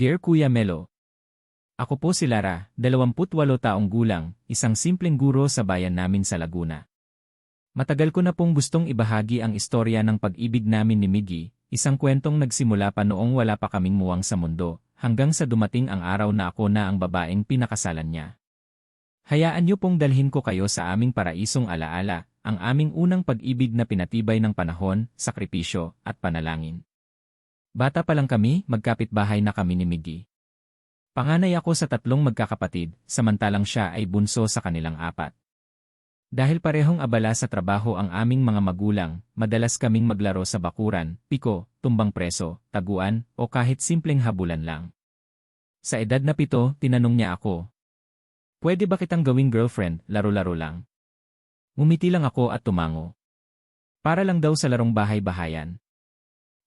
Dear Kuya Melo, Ako po si Lara, 28 taong gulang, isang simpleng guro sa bayan namin sa Laguna. Matagal ko na pong gustong ibahagi ang istorya ng pag-ibig namin ni Miggy, isang kwentong nagsimula pa noong wala pa kaming muwang sa mundo, hanggang sa dumating ang araw na ako na ang babaeng pinakasalan niya. Hayaan niyo pong dalhin ko kayo sa aming paraisong alaala, ang aming unang pag-ibig na pinatibay ng panahon, sakripisyo, at panalangin. Bata pa lang kami, magkapit-bahay na kami ni Miggy. Panganay ako sa tatlong magkakapatid, samantalang siya ay bunso sa kanilang apat. Dahil parehong abala sa trabaho ang aming mga magulang, madalas kaming maglaro sa bakuran, piko, tumbang preso, taguan, o kahit simpleng habulan lang. Sa edad na pito, tinanong niya ako. Pwede ba kitang gawing girlfriend, laro-laro lang? Ngumiti lang ako at tumango. Para lang daw sa larong bahay-bahayan.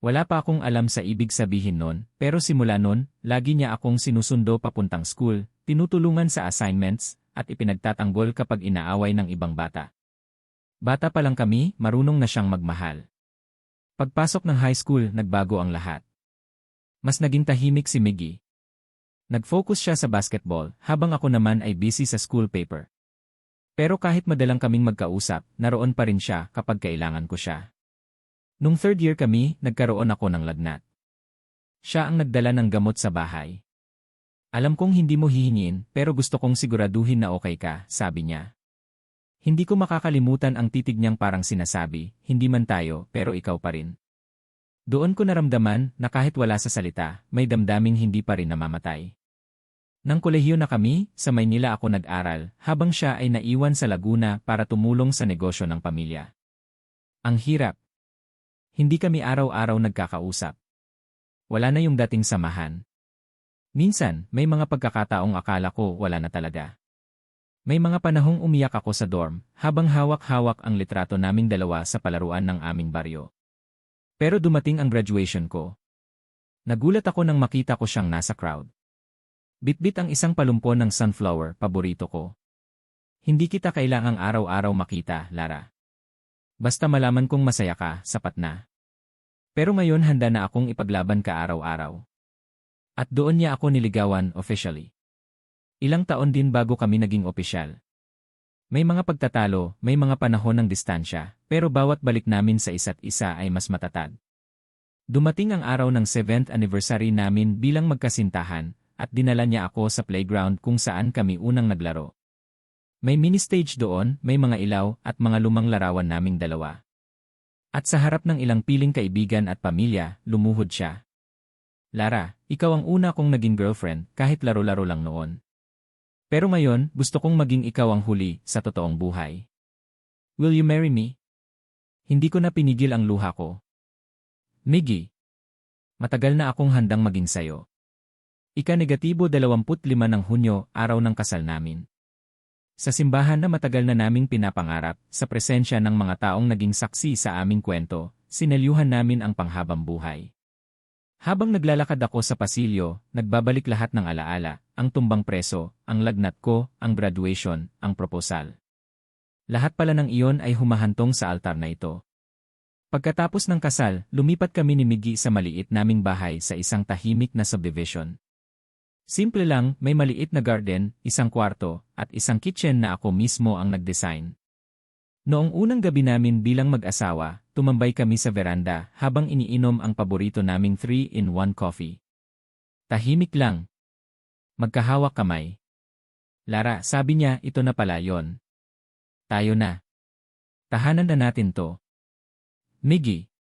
Wala pa akong alam sa ibig sabihin nun, pero simula nun, lagi niya akong sinusundo papuntang school, tinutulungan sa assignments, at ipinagtatanggol kapag inaaway ng ibang bata. Bata pa lang kami, marunong na siyang magmahal. Pagpasok ng high school, nagbago ang lahat. Mas naging tahimik si Miggy. Nag-focus siya sa basketball, habang ako naman ay busy sa school paper. Pero kahit madalang kaming magkausap, naroon pa rin siya kapag kailangan ko siya. Nung third year kami, nagkaroon ako ng lagnat. Siya ang nagdala ng gamot sa bahay. Alam kong hindi mo hihingin, pero gusto kong siguraduhin na okay ka, sabi niya. Hindi ko makakalimutan ang titig niyang parang sinasabi, hindi man tayo, pero ikaw pa rin. Doon ko naramdaman na kahit wala sa salita, may damdaming hindi pa rin namamatay. Nang kolehiyo na kami, sa Maynila ako nag-aral, habang siya ay naiwan sa Laguna para tumulong sa negosyo ng pamilya. Ang hirap, hindi kami araw-araw nagkakausap. Wala na yung dating samahan. Minsan, may mga pagkakataong akala ko wala na talaga. May mga panahong umiyak ako sa dorm, habang hawak-hawak ang litrato naming dalawa sa palaruan ng aming baryo. Pero dumating ang graduation ko. Nagulat ako nang makita ko siyang nasa crowd. Bitbit ang isang palumpon ng sunflower, paborito ko. Hindi kita kailangang araw-araw makita, Lara. Basta malaman kong masaya ka, sapat na. Pero ngayon handa na akong ipaglaban ka araw-araw. At doon niya ako niligawan officially. Ilang taon din bago kami naging opisyal. May mga pagtatalo, may mga panahon ng distansya, pero bawat balik namin sa isa't isa ay mas matatag. Dumating ang araw ng 7th anniversary namin bilang magkasintahan, at dinala niya ako sa playground kung saan kami unang naglaro. May mini-stage doon, may mga ilaw, at mga lumang larawan naming dalawa. At sa harap ng ilang piling kaibigan at pamilya, lumuhod siya. Lara, ikaw ang una kong naging girlfriend, kahit laro-laro lang noon. Pero ngayon, gusto kong maging ikaw ang huli sa totoong buhay. Will you marry me? Hindi ko na pinigil ang luha ko. Miggy. Matagal na akong handang maging sayo. Ika-negatibo 25 ng Hunyo, araw ng kasal namin. Sa simbahan na matagal na naming pinapangarap, sa presensya ng mga taong naging saksi sa aming kwento, sinelyuhan namin ang panghabang buhay. Habang naglalakad ako sa pasilyo, nagbabalik lahat ng alaala, ang tumbang preso, ang lagnat ko, ang graduation, ang proposal. Lahat pala ng iyon ay humahantong sa altar na ito. Pagkatapos ng kasal, lumipat kami ni Miggy sa maliit naming bahay sa isang tahimik na subdivision. Simple lang, may maliit na garden, isang kwarto, at isang kitchen na ako mismo ang nag-design. Noong unang gabi namin bilang mag-asawa, tumambay kami sa veranda habang iniinom ang paborito naming 3-in-1 coffee. Tahimik lang. Magkahawak kamay. Lara, sabi niya, ito na pala yon. Tayo na. Tahanan na natin to. Miggy.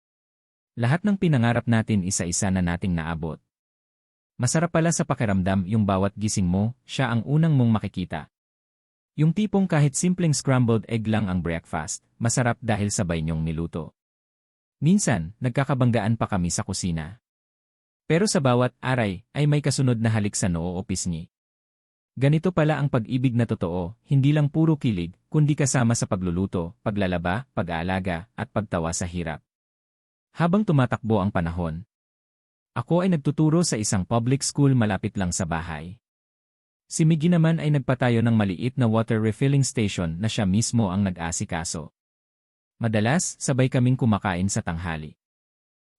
Lahat ng pinangarap natin isa-isa na nating naabot. Masarap pala sa pakiramdam yung bawat gising mo, siya ang unang mong makikita. Yung tipong kahit simpleng scrambled egg lang ang breakfast, masarap dahil sabay niyong niluto. Minsan, nagkakabanggaan pa kami sa kusina. Pero sa bawat aray ay may kasunod na halik sa noo o pisngi. Ganito pala ang pag-ibig na totoo, hindi lang puro kilig, kundi kasama sa pagluluto, paglalaba, pag-aalaga, at pagtawa sa hirap. Habang tumatakbo ang panahon, ako ay nagtuturo sa isang public school malapit lang sa bahay. Si Miggy naman ay nagpatayo ng maliit na water refilling station na siya mismo ang nag-asikaso. Madalas, sabay kaming kumakain sa tanghali.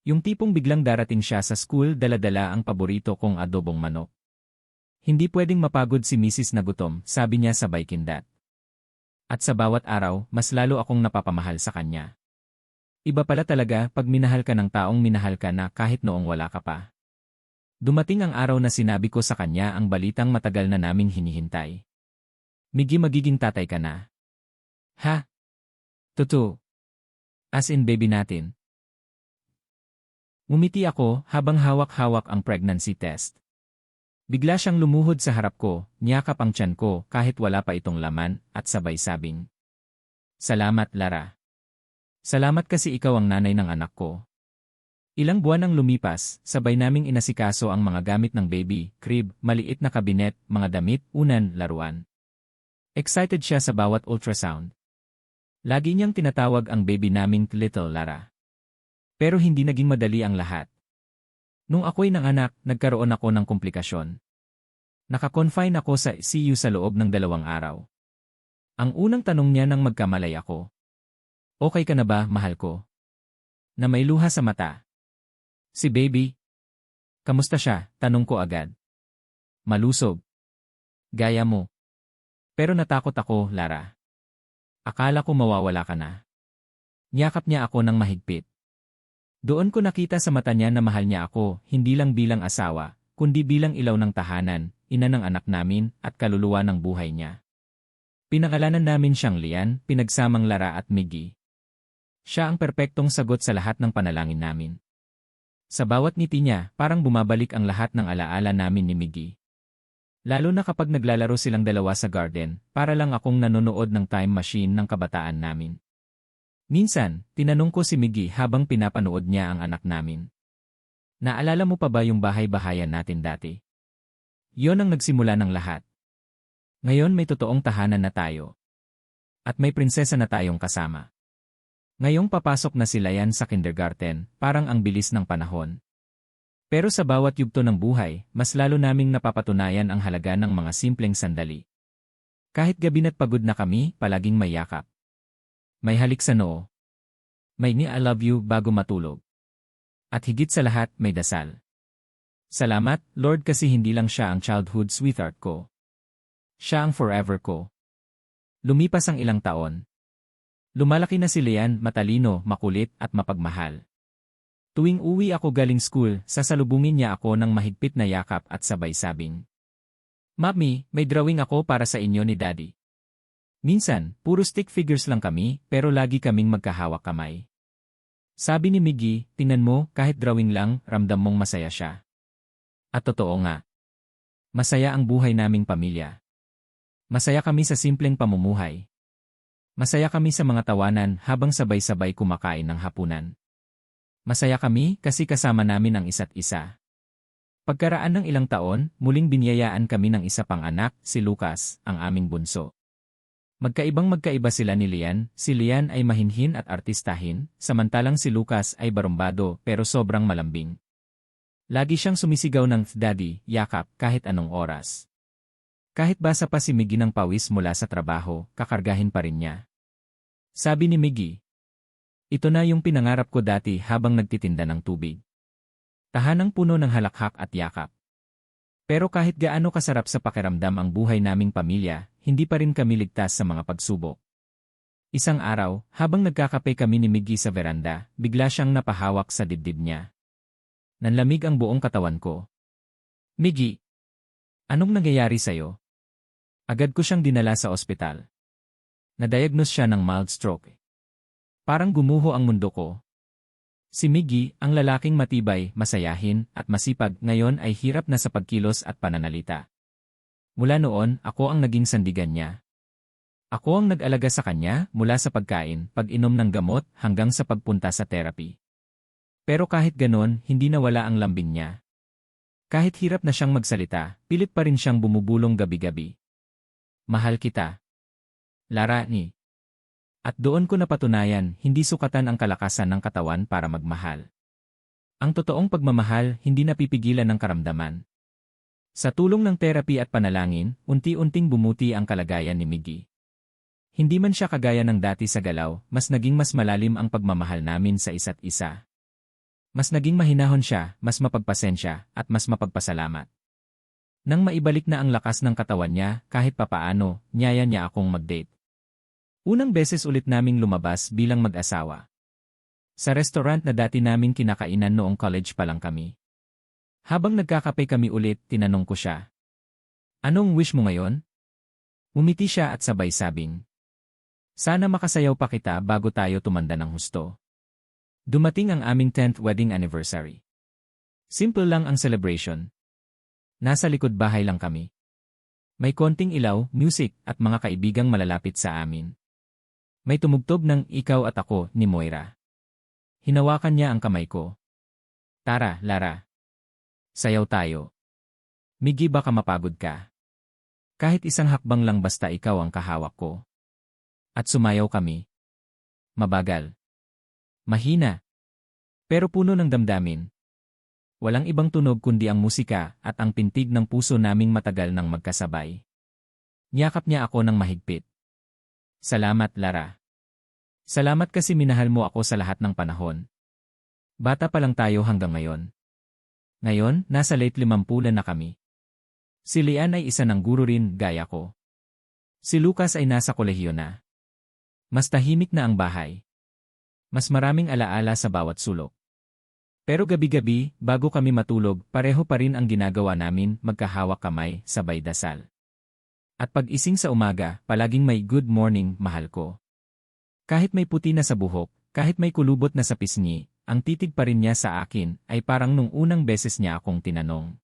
Yung tipong biglang darating siya sa school daladala ang paborito kong adobong manok. Hindi pwedeng mapagod si Mrs. na gutom, sabi niya sabay kindat. At sa bawat araw, mas lalo akong napapamahal sa kanya. Iba pala talaga pag minahal ka ng taong minahal ka na kahit noong wala ka pa. Dumating ang araw na sinabi ko sa kanya ang balitang matagal na naming hinihintay. Migi magiging tatay ka na. Ha? Totoo. As in baby natin. Umiti ako habang hawak-hawak ang pregnancy test. Bigla siyang lumuhod sa harap ko, niyakap ang tiyan ko kahit wala pa itong laman at sabay sabing. Salamat, Lara. Salamat kasi ikaw ang nanay ng anak ko. Ilang buwan ang lumipas, sabay naming inasikaso ang mga gamit ng baby, crib, maliit na kabinet, mga damit, unan, laruan. Excited siya sa bawat ultrasound. Lagi niyang tinatawag ang baby naming Little Lara. Pero hindi naging madali ang lahat. Nung ako'y nanganak, nagkaroon ako ng komplikasyon. Nakakonfine ako sa CU sa loob ng dalawang araw. Ang unang tanong niya nang magkamalay ako. Okay ka na ba, mahal ko? Na may luha sa mata. Si baby? Kamusta siya? Tanong ko agad. Malusog. Gaya mo. Pero natakot ako, Lara. Akala ko mawawala ka na. Niyakap niya ako ng mahigpit. Doon ko nakita sa mata niya na mahal niya ako, hindi lang bilang asawa, kundi bilang ilaw ng tahanan, ina ng anak namin, at kaluluwa ng buhay niya. Pinakalanan namin siyang Lian, pinagsamang Lara at Miggy. Siya ang perpektong sagot sa lahat ng panalangin namin. Sa bawat ngiti niya, parang bumabalik ang lahat ng alaala namin ni Miggy. Lalo na kapag naglalaro silang dalawa sa garden, para lang akong nanonood ng time machine ng kabataan namin. Minsan, tinanong ko si Miggy habang pinapanood niya ang anak namin. Naalala mo pa ba yung bahay-bahayan natin dati? Yon ang nagsimula ng lahat. Ngayon may totoong tahanan na tayo. At may prinsesa na tayong kasama. Ngayong papasok na sila yan sa kindergarten, parang ang bilis ng panahon. Pero sa bawat yugto ng buhay, mas lalo naming napapatunayan ang halaga ng mga simpleng sandali. Kahit gabi na't pagod na kami, palaging may yakap. May halik sa noo. May ni I love you bago matulog. At higit sa lahat, may dasal. Salamat, Lord kasi hindi lang siya ang childhood sweetheart ko. Siya ang forever ko. Lumipas ang ilang taon. Lumalaki na si Leanne, matalino, makulit, at mapagmahal. Tuwing uwi ako galing school, sasalubungin niya ako ng mahigpit na yakap at sabay sabing. Mami, may drawing ako para sa inyo ni Daddy. Minsan, puro stick figures lang kami, pero lagi kaming magkahawak kamay. Sabi ni Miggy, tinan mo, kahit drawing lang, ramdam mong masaya siya. At totoo nga. Masaya ang buhay naming pamilya. Masaya kami sa simpleng pamumuhay. Masaya kami sa mga tawanan habang sabay-sabay kumakain ng hapunan. Masaya kami kasi kasama namin ang isa't isa. Pagkaraan ng ilang taon, muling binyayaan kami ng isa pang anak, si Lucas, ang aming bunso. Magkaibang magkaiba sila ni Lian, si Lian ay mahinhin at artistahin, samantalang si Lucas ay barumbado pero sobrang malambing. Lagi siyang sumisigaw ng daddy, yakap, kahit anong oras. Kahit basa pa si Miggy ng pawis mula sa trabaho, kakargahin pa rin niya. Sabi ni Miggy, Ito na yung pinangarap ko dati habang nagtitinda ng tubig. Tahanang puno ng halakhak at yakap. Pero kahit gaano kasarap sa pakiramdam ang buhay naming pamilya, hindi pa rin kami ligtas sa mga pagsubok. Isang araw, habang nagkakape kami ni Miggy sa veranda, bigla siyang napahawak sa dibdib niya. Nanlamig ang buong katawan ko. Miggy, anong nangyayari sa'yo? Agad ko siyang dinala sa ospital. Nadiagnose siya ng mild stroke. Parang gumuho ang mundo ko. Si Miggy, ang lalaking matibay, masayahin, at masipag, ngayon ay hirap na sa pagkilos at pananalita. Mula noon, ako ang naging sandigan niya. Ako ang nag-alaga sa kanya mula sa pagkain, pag-inom ng gamot, hanggang sa pagpunta sa therapy. Pero kahit ganon, hindi nawala ang lambing niya. Kahit hirap na siyang magsalita, pilit pa rin siyang bumubulong gabi-gabi. Mahal kita. Lara ni. At doon ko napatunayan, hindi sukatan ang kalakasan ng katawan para magmahal. Ang totoong pagmamahal, hindi napipigilan ng karamdaman. Sa tulong ng therapy at panalangin, unti-unting bumuti ang kalagayan ni Miggy. Hindi man siya kagaya ng dati sa galaw, mas naging mas malalim ang pagmamahal namin sa isa't isa. Mas naging mahinahon siya, mas mapagpasensya, at mas mapagpasalamat. Nang maibalik na ang lakas ng katawan niya, kahit papaano, niyaya niya akong mag-date. Unang beses ulit naming lumabas bilang mag-asawa. Sa restaurant na dati naming kinakainan noong college pa lang kami. Habang nagkakape kami ulit, tinanong ko siya. Anong wish mo ngayon? Umiti siya at sabay sabing. Sana makasayaw pa kita bago tayo tumanda ng husto. Dumating ang aming 10th wedding anniversary. Simple lang ang celebration. Nasa likod bahay lang kami. May konting ilaw, music, at mga kaibigang malalapit sa amin. May tumugtog ng ikaw at ako ni Moira. Hinawakan niya ang kamay ko. Tara, Lara. Sayaw tayo. Migi baka mapagod ka. Kahit isang hakbang lang basta ikaw ang kahawak ko. At sumayaw kami. Mabagal. Mahina. Pero puno ng damdamin. Walang ibang tunog kundi ang musika at ang pintig ng puso naming matagal nang magkasabay. Niyakap niya ako ng mahigpit. Salamat, Lara. Salamat kasi minahal mo ako sa lahat ng panahon. Bata pa lang tayo hanggang ngayon. Ngayon, nasa late limampulan na kami. Si Lian ay isa ng guro rin, gaya ko. Si Lucas ay nasa kolehiyo na. Mas tahimik na ang bahay. Mas maraming alaala sa bawat sulok. Pero gabi-gabi, bago kami matulog, pareho pa rin ang ginagawa namin, magkahawak kamay, sabay dasal. At pag-ising sa umaga, palaging may good morning, mahal ko. Kahit may puti na sa buhok, kahit may kulubot na sa pisngi, ang titig pa rin niya sa akin ay parang nung unang beses niya akong tinanong.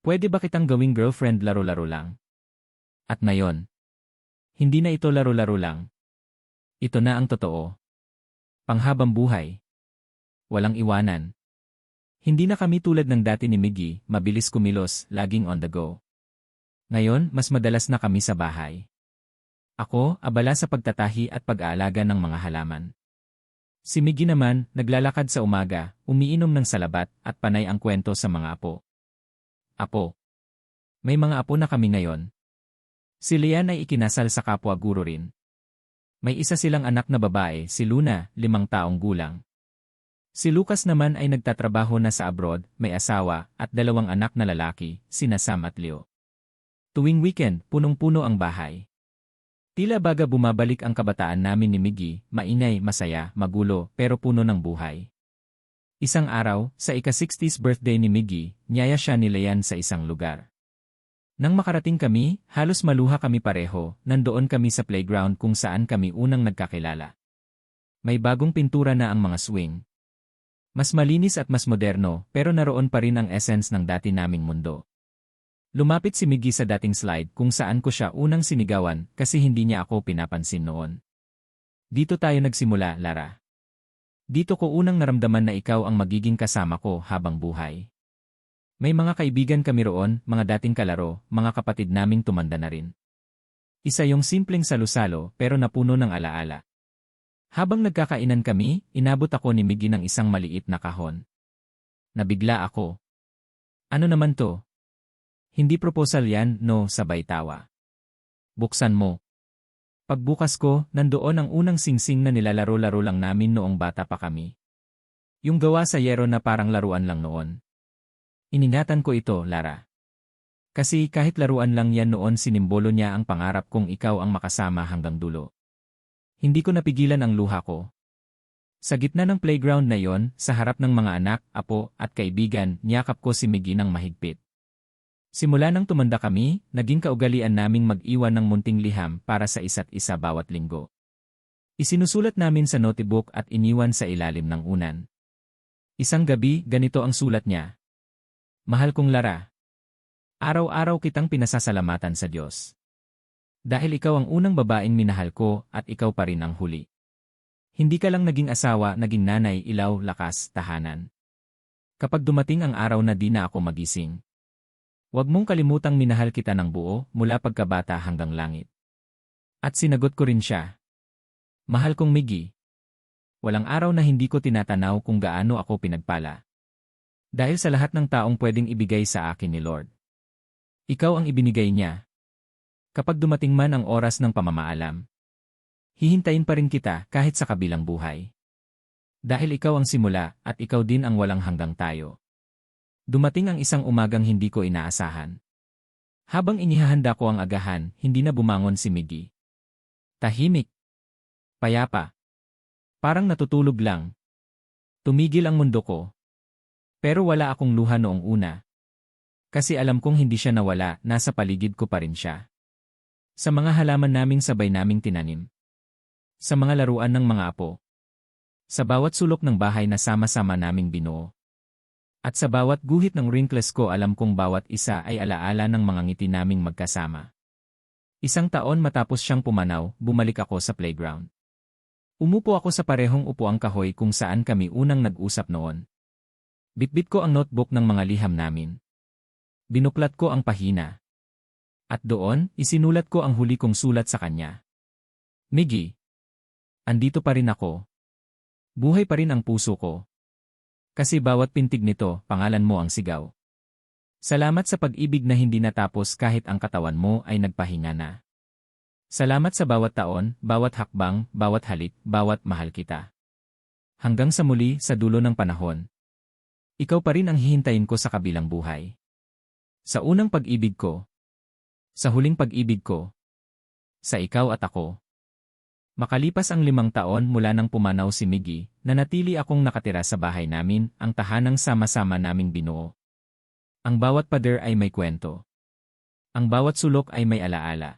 Pwede ba kitang gawing girlfriend laro-laro lang? At ngayon, hindi na ito laro-laro lang. Ito na ang totoo. Panghabang buhay. Walang iwanan. Hindi na kami tulad ng dati ni Miggy, mabilis kumilos, laging on the go. Ngayon, mas madalas na kami sa bahay. Ako, abala sa pagtatahi at pag-aalaga ng mga halaman. Si Miggy naman, naglalakad sa umaga, umiinom ng salabat, at panay ang kwento sa mga apo. Apo. May mga apo na kami ngayon. Si Lian ay ikinasal sa kapwa guro rin. May isa silang anak na babae, si Luna, limang taong gulang. Si Lucas naman ay nagtatrabaho na sa abroad, may asawa, at dalawang anak na lalaki, sina Sam at Leo. Tuwing weekend, punong-puno ang bahay. Tila baga bumabalik ang kabataan namin ni Miggy, maingay, masaya, magulo, pero puno ng buhay. Isang araw, sa ika-60s birthday ni Miggy, niyaya siya ni Leanne sa isang lugar. Nang makarating kami, halos maluha kami pareho, nandoon kami sa playground kung saan kami unang nagkakilala. May bagong pintura na ang mga swing. Mas malinis at mas moderno, pero naroon pa rin ang essence ng dati naming mundo. Lumapit si Miggy sa dating slide kung saan ko siya unang sinigawan kasi hindi niya ako pinapansin noon. Dito tayo nagsimula, Lara. Dito ko unang naramdaman na ikaw ang magiging kasama ko habang buhay. May mga kaibigan kami roon, mga dating kalaro, mga kapatid naming tumanda na rin. Isa yung simpleng salusalo pero napuno ng alaala. Habang nagkakainan kami, inabot ako ni Miggy ng isang maliit na kahon. Nabigla ako. Ano naman to? Hindi proposal yan, no, sabay tawa. Buksan mo. Pagbukas ko, nandoon ang unang singsing na nilalaro-laro lang namin noong bata pa kami. Yung gawa sa yero na parang laruan lang noon. Iningatan ko ito, Lara. Kasi kahit laruan lang yan noon sinimbolo niya ang pangarap kong ikaw ang makasama hanggang dulo. Hindi ko napigilan ang luha ko. Sa gitna ng playground na yon, sa harap ng mga anak, apo, at kaibigan, niyakap ko si Miggy ng mahigpit. Simula nang tumanda kami, naging kaugalian naming mag-iwan ng munting liham para sa isa't isa bawat linggo. Isinusulat namin sa notebook at iniwan sa ilalim ng unan. Isang gabi, ganito ang sulat niya. Mahal kong Lara. Araw-araw kitang pinasasalamatan sa Diyos. Dahil ikaw ang unang babaeng minahal ko at ikaw pa rin ang huli. Hindi ka lang naging asawa, naging nanay, ilaw, lakas, tahanan. Kapag dumating ang araw na di na ako magising. Huwag mong kalimutang minahal kita ng buo mula pagkabata hanggang langit. At sinagot ko rin siya. Mahal kong Miggy. Walang araw na hindi ko tinatanaw kung gaano ako pinagpala. Dahil sa lahat ng taong pwedeng ibigay sa akin ni Lord. Ikaw ang ibinigay niya. Kapag dumating man ang oras ng pamamaalam, hihintayin pa rin kita kahit sa kabilang buhay. Dahil ikaw ang simula at ikaw din ang walang hanggang tayo. Dumating ang isang umagang hindi ko inaasahan. Habang inihahanda ko ang agahan, hindi na bumangon si Miggy. Tahimik. Payapa. Parang natutulog lang. Tumigil ang mundo ko. Pero wala akong luha noong una. Kasi alam kong hindi siya nawala, nasa paligid ko pa rin siya. Sa mga halaman naming sabay naming tinanim. Sa mga laruan ng mga apo. Sa bawat sulok ng bahay na sama-sama naming binuo. At sa bawat guhit ng wrinkles ko alam kong bawat isa ay alaala ng mga ngiti naming magkasama. Isang taon matapos siyang pumanaw, bumalik ako sa playground. Umupo ako sa parehong upuang kahoy kung saan kami unang nag-usap noon. Bitbit ko ang notebook ng mga liham namin. Binuklat ko ang pahina. At doon, isinulat ko ang huli kong sulat sa kanya. Miggy. Andito pa rin ako. Buhay pa rin ang puso ko. Kasi bawat pintig nito, pangalan mo ang sigaw. Salamat sa pag-ibig na hindi natapos kahit ang katawan mo ay nagpahinga na. Salamat sa bawat taon, bawat hakbang, bawat halik, bawat mahal kita. Hanggang sa muli, sa dulo ng panahon. Ikaw pa rin ang hihintayin ko sa kabilang buhay. Sa unang pag-ibig ko. Sa huling pag-ibig ko. Sa ikaw at ako. Makalipas ang limang taon mula nang pumanaw si Miggy, nanatili akong nakatira sa bahay namin, ang tahanang sama-sama naming binuo. Ang bawat pader ay may kwento. Ang bawat sulok ay may alaala.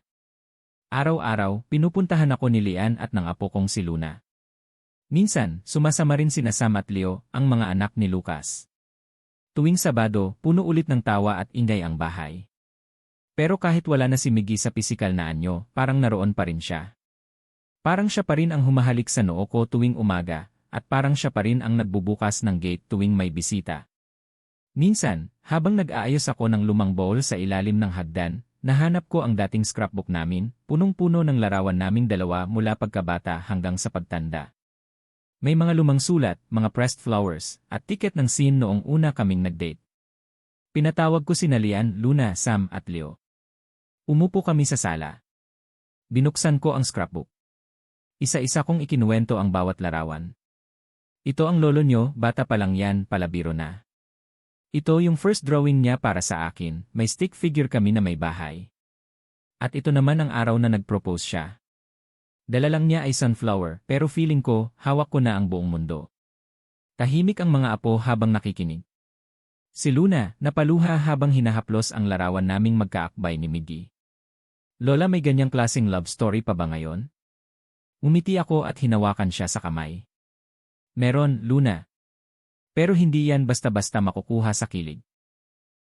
Araw-araw, pinupuntahan ako ni Lian at ng apo kong si Luna. Minsan, sumasama rin sina Sam at Leo, ang mga anak ni Lucas. Tuwing Sabado, puno ulit ng tawa at ingay ang bahay. Pero kahit wala na si Miggy sa pisikal na anyo, parang naroon pa rin siya. Parang siya pa rin ang humahalik sa noo ko tuwing umaga, at parang siya pa rin ang nagbubukas ng gate tuwing may bisita. Minsan, habang nag-aayos ako ng lumang bowl sa ilalim ng hagdan, Nahanap ko ang dating scrapbook namin, punong-puno ng larawan naming dalawa mula pagkabata hanggang sa pagtanda. May mga lumang sulat, mga pressed flowers, at ticket ng scene noong una kaming nag-date. Pinatawag ko si Nalian, Luna, Sam at Leo. Umupo kami sa sala. Binuksan ko ang scrapbook. Isa-isa kong ikinuwento ang bawat larawan. Ito ang lolo nyo, bata pa lang yan, palabiro na. Ito yung first drawing niya para sa akin, may stick figure kami na may bahay. At ito naman ang araw na nag-propose siya. Dala lang niya ay sunflower, pero feeling ko, hawak ko na ang buong mundo. Tahimik ang mga apo habang nakikinig. Si Luna, napaluha habang hinahaplos ang larawan naming magkaakbay ni Miggy. Lola may ganyang klaseng love story pa ba ngayon? Umiti ako at hinawakan siya sa kamay. Meron, Luna, pero hindi yan basta-basta makukuha sa kilig.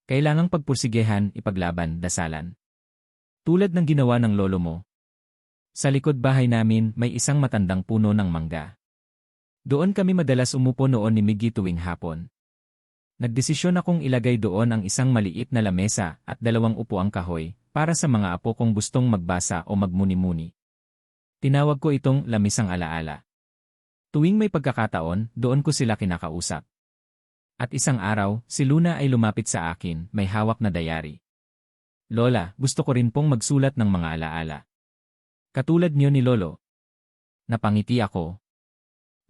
Kailangang pagpursigehan, ipaglaban, dasalan. Tulad ng ginawa ng lolo mo. Sa likod bahay namin may isang matandang puno ng mangga. Doon kami madalas umupo noon ni Miggy tuwing hapon. Nagdesisyon akong ilagay doon ang isang maliit na lamesa at dalawang upuang kahoy para sa mga apo kong gustong magbasa o magmuni-muni. Tinawag ko itong lamisang alaala. Tuwing may pagkakataon, doon ko sila kinakausap. At isang araw, si Luna ay lumapit sa akin, may hawak na dayari. Lola, gusto ko rin pong magsulat ng mga alaala. Katulad niyo ni Lolo. Napangiti ako.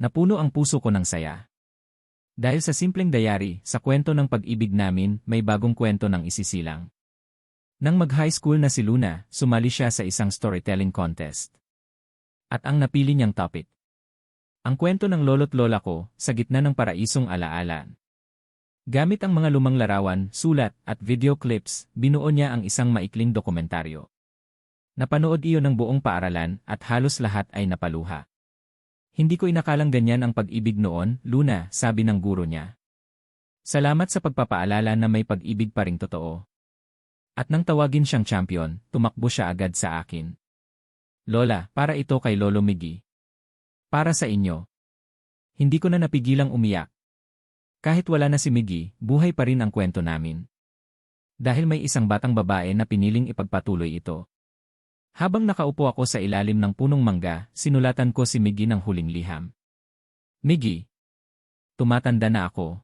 Napuno ang puso ko ng saya. Dahil sa simpleng dayari, sa kwento ng pag-ibig namin, may bagong kwento ng isisilang. Nang mag-high school na si Luna, sumali siya sa isang storytelling contest. At ang napili niyang topic. Ang kwento ng lolo't lola ko, sa gitna ng paraisong alaalan. Gamit ang mga lumang larawan, sulat, at video clips, binuo niya ang isang maikling dokumentaryo. Napanood iyon ng buong paaralan at halos lahat ay napaluha. Hindi ko inakalang ganyan ang pag-ibig noon, Luna, sabi ng guro niya. Salamat sa pagpapaalala na may pag-ibig pa ring totoo. At nang tawagin siyang champion, tumakbo siya agad sa akin. Lola, para ito kay Lolo Miggy. Para sa inyo. Hindi ko na napigilang umiyak, kahit wala na si Miggy, buhay pa rin ang kwento namin. Dahil may isang batang babae na piniling ipagpatuloy ito. Habang nakaupo ako sa ilalim ng punong mangga, sinulatan ko si Miggy ng huling liham. Miggy. Tumatanda na ako.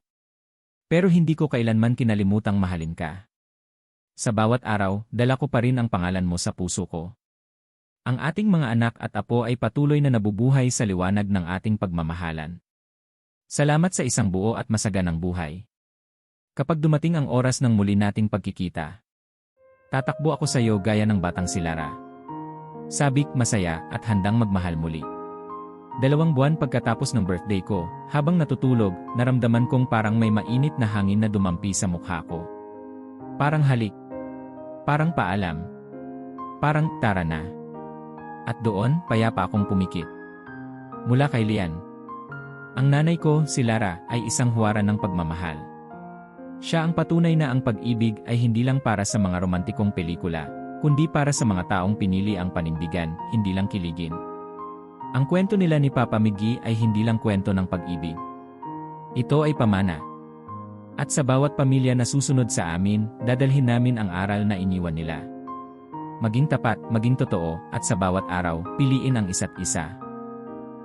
Pero hindi ko kailanman kinalimutang mahalin ka. Sa bawat araw, dala ko pa rin ang pangalan mo sa puso ko. Ang ating mga anak at apo ay patuloy na nabubuhay sa liwanag ng ating pagmamahalan. Salamat sa isang buo at masaganang buhay. Kapag dumating ang oras ng muli nating pagkikita, tatakbo ako sa iyo gaya ng batang si Lara. Sabik, masaya, at handang magmahal muli. Dalawang buwan pagkatapos ng birthday ko, habang natutulog, naramdaman kong parang may mainit na hangin na dumampi sa mukha ko. Parang halik. Parang paalam. Parang tara na. At doon, payapa akong pumikit. Mula kay Lian. Ang nanay ko, si Lara, ay isang huwara ng pagmamahal. Siya ang patunay na ang pag-ibig ay hindi lang para sa mga romantikong pelikula, kundi para sa mga taong pinili ang panindigan, hindi lang kiligin. Ang kwento nila ni Papa Miggy ay hindi lang kwento ng pag-ibig. Ito ay pamana. At sa bawat pamilya na susunod sa amin, dadalhin namin ang aral na iniwan nila. Maging tapat, maging totoo, at sa bawat araw, piliin ang isa't isa.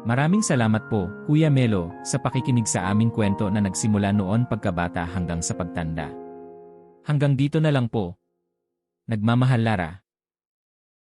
Maraming salamat po, Kuya Melo, sa pakikinig sa aming kwento na nagsimula noon pagkabata hanggang sa pagtanda. Hanggang dito na lang po. Nagmamahal Lara.